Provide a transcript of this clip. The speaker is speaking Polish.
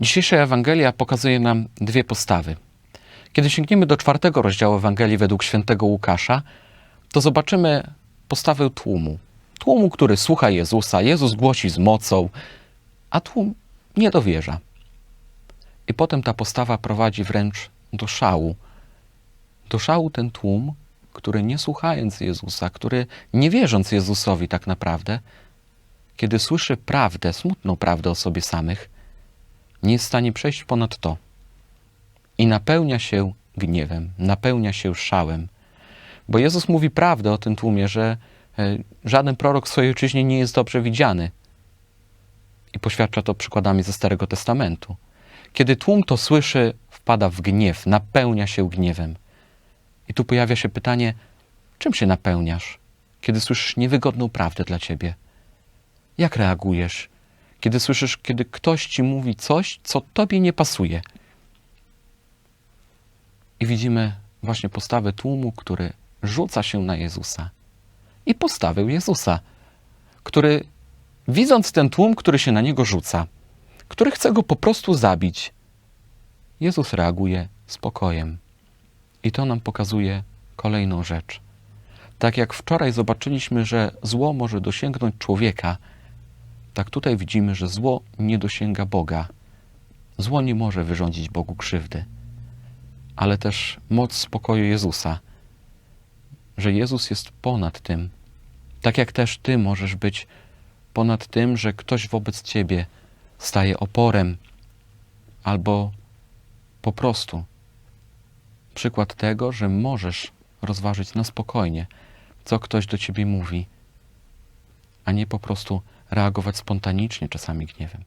Dzisiejsza Ewangelia pokazuje nam dwie postawy. Kiedy sięgniemy do czwartego rozdziału Ewangelii według świętego Łukasza, to zobaczymy postawę tłumu. Tłumu, który słucha Jezusa, Jezus głosi z mocą, a tłum nie dowierza. I potem ta postawa prowadzi wręcz do szału. Do szału ten tłum, który nie słuchając Jezusa, który nie wierząc Jezusowi tak naprawdę, kiedy słyszy prawdę, smutną prawdę o sobie samych, nie jest w stanie przejść ponad to i napełnia się gniewem, napełnia się szałem. Bo Jezus mówi prawdę o tym tłumie, że e, żaden prorok w swojej ojczyźnie nie jest dobrze widziany. I poświadcza to przykładami ze Starego Testamentu. Kiedy tłum to słyszy, wpada w gniew, napełnia się gniewem. I tu pojawia się pytanie, czym się napełniasz, kiedy słyszysz niewygodną prawdę dla ciebie? Jak reagujesz, kiedy słyszysz, kiedy ktoś ci mówi coś, co tobie nie pasuje? I widzimy właśnie postawę tłumu, który rzuca się na Jezusa. I postawę Jezusa, który, widząc ten tłum, który się na niego rzuca, który chce go po prostu zabić, Jezus reaguje spokojem. I to nam pokazuje kolejną rzecz. Tak jak wczoraj zobaczyliśmy, że zło może dosięgnąć człowieka, tak tutaj widzimy, że zło nie dosięga Boga. Zło nie może wyrządzić Bogu krzywdy, ale też moc spokoju Jezusa, że Jezus jest ponad tym, tak jak też Ty możesz być ponad tym, że ktoś wobec Ciebie staje oporem albo po prostu. Przykład tego, że możesz rozważyć na spokojnie, co ktoś do Ciebie mówi, a nie po prostu reagować spontanicznie, czasami gniewem.